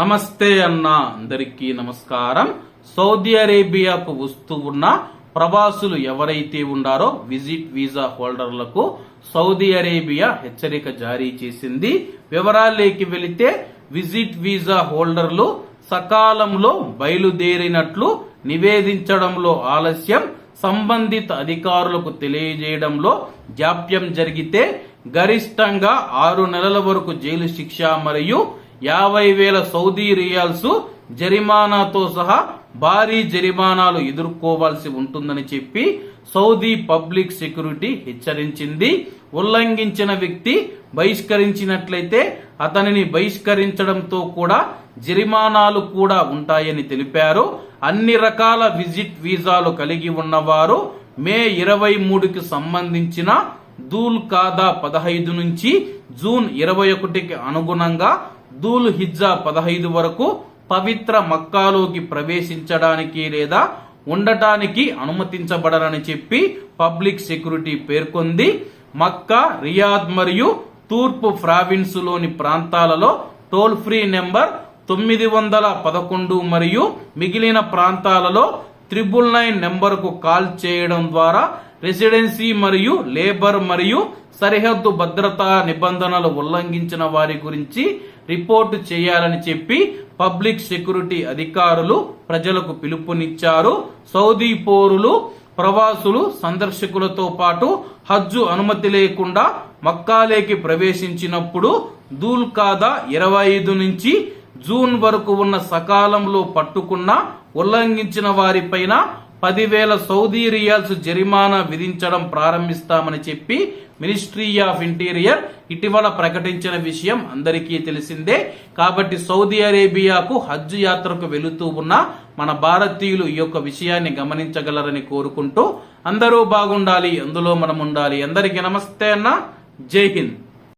నమస్తే అన్న అందరికీ నమస్కారం. సౌదీ అరేబియాకు వస్తూ ఉన్న ప్రవాసులు ఎవరైతే ఉండారో విజిట్ వీసా హోల్డర్లకు సౌదీ అరేబియా హెచ్చరిక జారీ చేసింది. వివరాల్లోకి వెళితే విజిట్ వీసా హోల్డర్లు సకాలంలో బయలుదేరినట్లు నివేదించడంలో ఆలస్యం. సంబంధిత అధికారులకు తెలియజేయడంలో జాప్యం జరిగితే గరిష్టంగా ఆరు నెలల వరకు జైలు శిక్ష మరియు యాభై వేల సౌదీ రియాల్స్ జరిమానాతో సహా భారీ జరిమానాలు ఎదుర్కోవాల్సి ఉంటుందని చెప్పి సౌదీ పబ్లిక్ సెక్యూరిటీ హెచ్చరించింది. ఉల్లంఘించిన వ్యక్తి బహిష్కరించినట్లయితే అతనిని బహిష్కరించడంతో కూడా జరిమానాలు కూడా ఉంటాయని తెలిపారు. అన్ని రకాల విజిట్ వీసాలు కలిగి ఉన్నవారు మే ఇరవై మూడుకి సంబంధించిన దూల్ కాదా పదహైదు నుంచి జూన్ ఇరవై ఒకటికి అనుగుణంగా దూల్ హిజ్జా పదహైదు వరకు పవిత్ర మక్కాలోకి ప్రవేశించడానికి లేదా ఉండటానికి అనుమతించబడరని చెప్పి పబ్లిక్ సెక్యూరిటీ పేర్కొంది. మక్కా రియాద్ మరియు తూర్పు ప్రావిన్సులోని ప్రాంతాలలో టోల్ ఫ్రీ నెంబర్ తొమ్మిది వందల పదకొండు మరియు మిగిలిన ప్రాంతాలలో త్రిబుల్ నైన్ నెంబర్కు కాల్ చేయడం ద్వారా రెసిడెన్సీ మరియు లేబర్ మరియు సరిహద్దు భద్రతా నిబంధనలు ఉల్లంఘించిన వారి గురించి రిపోర్టు చేయాలని చెప్పి పబ్లిక్ సెక్యూరిటీ అధికారులు ప్రజలకు పిలుపునిచ్చారు. సౌదీ పౌరులు ప్రవాసులు సందర్శకులతో పాటు హజ్జు అనుమతి లేకుండా మక్కాలేకి ప్రవేశించినప్పుడు దూల్ కాదా ఇరవై ఐదు నుంచి జూన్ వరకు ఉన్న సకాలంలో పట్టుకున్న ఉల్లంఘించిన వారిపైన పదివేల సౌదీ రియాల్స్ జరిమానా విధించడం ప్రారంభిస్తామని చెప్పి మినిస్ట్రీ ఆఫ్ ఇంటీరియర్ ఇటీవల ప్రకటించిన విషయం అందరికీ తెలిసిందే. కాబట్టి సౌదీ అరేబియాకు హజ్ యాత్రకు వెళుతూ ఉన్న మన భారతీయులు ఈ యొక్క విషయాన్ని గమనించగలరని కోరుకుంటూ అందరూ బాగుండాలి అందులో మనం ఉండాలి అందరికీ నమస్తే అన్న. జై హింద్.